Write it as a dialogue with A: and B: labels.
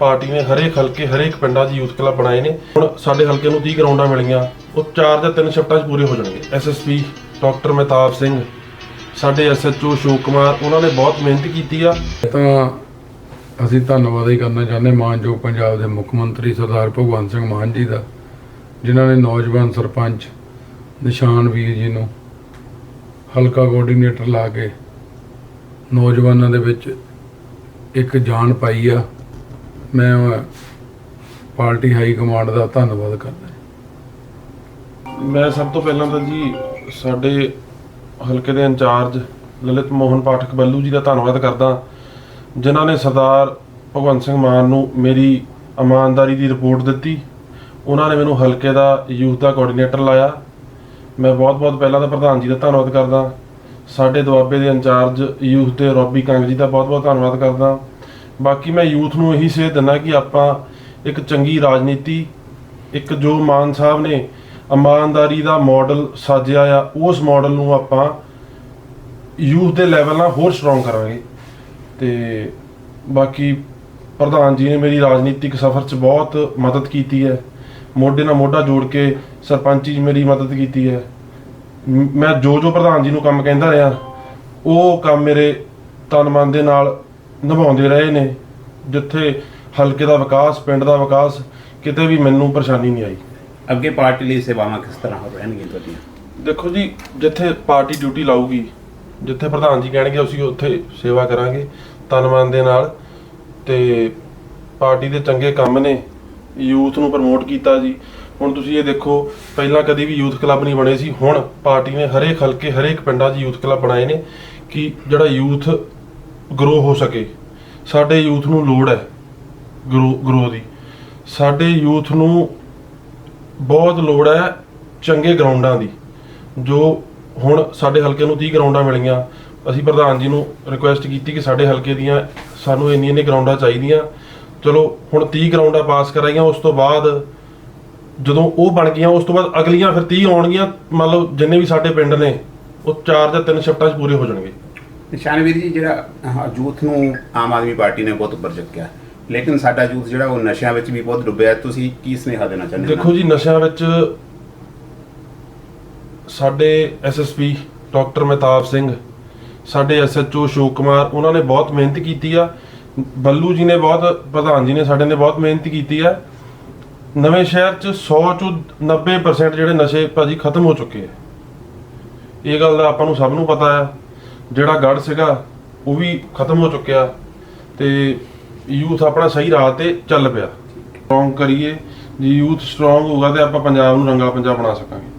A: Party ਨੇ ਹਰੇਕ ਹਲਕੇ, ਹਰੇਕ ਪਿੰਡਾਂ 'ਚ ਯੂਥ ਕਲੱਬ ਬਣਾਏ ਨੇ। ਹੁਣ ਸਾਡੇ ਹਲਕੇ ਨੂੰ 30 ਗਰਾਊਂਡਾਂ ਮਿਲੀਆਂ। ਉਹ 4 ਜਾਂ 3 ਸ਼ਿਫਟਾਂ 'ਚ ਪੂਰੇ ਹੋ ਜਾਣਗੇ। ਐਸਐਸਪੀ ਡਾਕਟਰ ਮਹਿਤਾਬ ਸਿੰਘ, ਸਾਡੇ ਐਸਐਚਓ ਅਸ਼ੋਕ ਕੁਮਾਰ, ਉਹਨਾਂ ਨੇ ਬਹੁਤ ਮਿਹਨਤ ਕੀਤੀ ਆ।
B: ਤਾਂ ਅਸੀਂ ਧੰਨਵਾਦ ਹੀ ਕਰਨਾ ਚਾਹੁੰਦੇ ਮਾਨਯੋਗ ਪੰਜਾਬ ਦੇ ਮੁੱਖ ਮੰਤਰੀ ਸਰਦਾਰ ਭਗਵੰਤ ਸਿੰਘ ਮਾਨ ਜੀ ਦਾ, ਜਿਨ੍ਹਾਂ ਨੇ ਨੌਜਵਾਨ ਸਰਪੰਚ ਨਿਸ਼ਾਨ ਵੀਰ ਜੀ ਨੂੰ ਹਲਕਾ ਕੋਆਰਡੀਨੇਟਰ ਲਾ ਕੇ ਨੌਜਵਾਨਾਂ ਦੇ ਵਿੱਚ ਇੱਕ ਜਾਨ ਪਾਈ ਆ। ਮੈਂ ਪਾਰਟੀ ਹਾਈ ਕਮਾਂਡ ਦਾ ਧੰਨਵਾਦ ਕਰਦਾ
A: ਮੈਂ ਸਭ ਤੋਂ ਪਹਿਲਾਂ ਤਾਂ ਜੀ ਸਾਡੇ ਹਲਕੇ ਦੇ ਇੰਚਾਰਜ ਲਲਿਤ ਮੋਹਨ ਪਾਠਕ ਬੱਲੂ ਜੀ ਦਾ ਧੰਨਵਾਦ ਕਰਦਾ ਜਿਨ੍ਹਾਂ ਨੇ ਸਰਦਾਰ ਭਗਵੰਤ ਸਿੰਘ ਮਾਨ ਨੂੰ ਮੇਰੀ ਇਮਾਨਦਾਰੀ ਦੀ ਰਿਪੋਰਟ ਦਿੱਤੀ। ਉਹਨਾਂ ਨੇ ਮੈਨੂੰ ਹਲਕੇ ਦਾ ਯੂਥ ਦਾ ਕੋਆਰਡੀਨੇਟਰ ਲਾਇਆ। ਮੈਂ ਬਹੁਤ-ਬਹੁਤ ਪਹਿਲਾਂ ਤਾਂ ਪ੍ਰਧਾਨ ਜੀ ਦਾ ਧੰਨਵਾਦ ਕਰਦਾ ਸਾਡੇ ਦੁਆਬੇ ਦੇ ਇੰਚਾਰਜ ਯੂਥ ਦੇ ਰੋਬੀ ਕੰਗ ਜੀ ਦਾ ਬਹੁਤ-ਬਹੁਤ ਧੰਨਵਾਦ ਕਰਦਾ ਬਾਕੀ ਮੈਂ ਯੂਥ ਨੂੰ ਇਹੀ ਸੇਧ ਦਿੰਦਾ ਕਿ ਆਪਾਂ ਇੱਕ ਚੰਗੀ ਰਾਜਨੀਤੀ, ਇੱਕ ਜੋ ਮਾਨ ਸਾਹਿਬ ਨੇ ਇਮਾਨਦਾਰੀ ਦਾ ਮਾਡਲ ਸਾਜਿਆ ਆ, ਉਸ ਮਾਡਲ ਨੂੰ ਆਪਾਂ ਯੂਥ ਦੇ ਲੈਵਲ ਨਾਲ ਹੋਰ ਸਟਰੋਂਗ ਕਰਾਂਗੇ। ਤੇ ਬਾਕੀ ਪ੍ਰਧਾਨ ਜੀ ਨੇ ਮੇਰੀ ਰਾਜਨੀਤਿਕ ਸਫ਼ਰ 'ਚ ਬਹੁਤ ਮਦਦ ਕੀਤੀ ਹੈ। ਮੋਢੇ ਨਾਲ ਮੋਢਾ ਜੋੜ ਕੇ ਸਰਪੰਚੀ 'ਚ ਮੇਰੀ ਮਦਦ ਕੀਤੀ ਹੈ। ਮ- ਮੈਂ ਜੋ ਜੋ ਪ੍ਰਧਾਨ ਜੀ ਨੂੰ ਕੰਮ ਕਹਿੰਦਾ ਰਿਹਾ, ਉਹ ਕੰਮ ਮੇਰੇ ਤਨ ਮਨ ਦੇ ਨਾਲ ਨਿਭਾਉਂਦੇ ਰਹੇ ਨੇ ਜਿੱਥੇ ਹਲਕੇ ਦਾ ਵਿਕਾਸ ਪਿੰਡ ਦਾ ਵਿਕਾਸ ਕਿਤੇ ਵੀ ਮੈਨੂੰ ਪਰੇਸ਼ਾਨੀ ਨਹੀਂ ਆਈ।
C: ਅੱਗੇ ਪਾਰਟੀ ਲਈ ਸੇਵਾਵਾਂ ਕਿਸ ਤਰ੍ਹਾਂ ਰਹਿਣਗੀਆਂ ਤੁਹਾਡੀਆਂ?
A: ਦੇਖੋ ਜੀ ਜਿੱਥੇ ਪਾਰਟੀ ਡਿਊਟੀ ਲਾਊਗੀ ਜਿੱਥੇ ਪ੍ਰਧਾਨ ਜੀ ਕਹਿਣਗੇ ਅਸੀਂ ਉੱਥੇ ਸੇਵਾ ਕਰਾਂਗੇ ਤਨ ਮਨ ਦੇ ਨਾਲ। ਤੇ ਪਾਰਟੀ ਦੇ ਚੰਗੇ ਕੰਮ ਨੇ ਯੂਥ ਨੂੰ ਪ੍ਰਮੋਟ ਕੀਤਾ ਜੀ। ਹੁਣ ਤੁਸੀਂ ਇਹ ਦੇਖੋ ਪਹਿਲਾਂ ਕਦੀ ਵੀ ਯੂਥ ਕਲੱਬ ਨਹੀਂ ਬਣੇ ਸੀ ਹੁਣ ਪਾਰਟੀ ਨੇ ਹਰੇਕ ਹਲਕੇ ਹਰੇਕ ਪਿੰਡਾਂ 'ਚ ਯੂਥ ਕਲੱਬ ਬਣਾਏ ਨੇ ਕਿ ਜਿਹੜਾ ਯੂਥ ਗਰੋ ਹੋ ਸਕੇ। ਸਾਡੇ ਯੂਥ ਨੂੰ ਲੋੜ ਹੈ ਗਰੋ ਗਰੋ ਦੀ। ਸਾਡੇ ਯੂਥ ਨੂੰ ਬਹੁਤ ਲੋੜ ਹੈ ਚੰਗੇ ਗਰਾਊਂਡਾਂ ਦੀ। ਜੋ ਹੁਣ ਸਾਡੇ ਹਲਕੇ ਨੂੰ 30 ਗਰਾਊਂਡਾਂ ਮਿਲੀਆਂ, ਅਸੀਂ ਪ੍ਰਧਾਨ ਜੀ ਨੂੰ ਰਿਕੁਐਸਟ ਕੀਤੀ ਕਿ ਸਾਡੇ ਹਲਕੇ ਦੀਆਂ ਸਾਨੂੰ ਇੰਨੀਆਂ ਇੰਨੀਆਂ ਗਰਾਊਂਡਾਂ ਚਾਹੀਦੀਆਂ। ਚਲੋ, ਹੁਣ 30 ਗਰਾਊਂਡਾਂ ਪਾਸ ਕਰਾਈਆਂ, ਉਸ ਤੋਂ ਬਾਅਦ ਜਦੋਂ ਉਹ ਬਣ ਗਈਆਂ, ਉਸ ਤੋਂ ਬਾਅਦ ਅਗਲੀਆਂ ਫਿਰ 30 ਆਉਣਗੀਆਂ। ਮੰਨ ਲਓ, ਜਿੰਨੇ ਵੀ ਸਾਡੇ ਪਿੰਡ ਨੇ, ਉਹ ਚਾਰ ਜਾਂ ਤਿੰਨ ਸ਼ਿਫਟਾਂ 'ਚ ਪੂਰੇ ਹੋ ਜਾਣਗੇ।
C: ਨਿਸ਼ਾਨਵੀਰ ਜੀ ਜਿਹੜਾ ਯੂਥ ਨੂੰ ਆਮ ਆਦਮੀ ਪਾਰਟੀ ਨੇ ਬਹੁਤ ਉੱਪਰ ਚੱਕਿਆ। ਲੇਕਿਨ ਸਾਡਾ ਯੂਥ ਜਿਹੜਾ ਉਹ ਨਸ਼ਿਆਂ ਵਿੱਚ ਵੀ ਬਹੁਤ ਡੁੱਬਿਆ। ਤੁਸੀਂ ਕੀ ਸੁਨੇਹਾ ਦੇਣਾ ਚਾਹੁੰਦੇ ਹੋ?
A: ਦੇਖੋ ਜੀ, ਨਸ਼ਿਆਂ ਵਿੱਚ ਸਾਡੇ ਐਸਐਸਪੀ ਡਾਕਟਰ ਮਹਿਤਾਬ ਸਿੰਘ, ਸਾਡੇ ਐਸਐਚਓ ਅਸ਼ੋਕ ਕੁਮਾਰ, ਉਹਨਾਂ ਨੇ ਬਹੁਤ ਮਿਹਨਤ ਕੀਤੀ ਆ। ਬੱਲੂ ਜੀ ਨੇ ਬਹੁਤ, ਪ੍ਰਧਾਨ ਜੀ ਨੇ ਸਾਡੇ ਨੇ ਬਹੁਤ ਮਿਹਨਤ ਕੀਤੀ ਆ। ਨਵੇਂ ਸ਼ਹਿਰ ਚ 100 ਚੋਂ 90% ਜਿਹੜੇ ਨਸ਼ੇ ਭਾਜੀ ਖਤਮ ਹੋ ਚੁੱਕੇ ਆ। ਇਹ ਗੱਲ ਦਾ ਆਪਾਂ ਨੂੰ ਸਭ ਨੂੰ ਪਤਾ ਆ। ਜਿਹੜਾ ਗੜ ਸੀਗਾ, ਉਹ ਵੀ ਖਤਮ ਹੋ ਚੁੱਕਿਆ ਤੇ ਯੂਥ ਆਪਣਾ ਸਹੀ ਰਾਹ ਤੇ ਚੱਲ ਪਿਆ। ਸਟਰੋਂਗ ਕਰੀਏ, ਜੇ ਯੂਥ ਸਟਰੋਂਗ ਹੋਊਗਾ ਤੇ ਆਪਾਂ ਪੰਜਾਬ ਨੂੰ ਰੰਗਾ ਪੰਜਾਬ ਬਣਾ ਸਕਾਂਗੇ।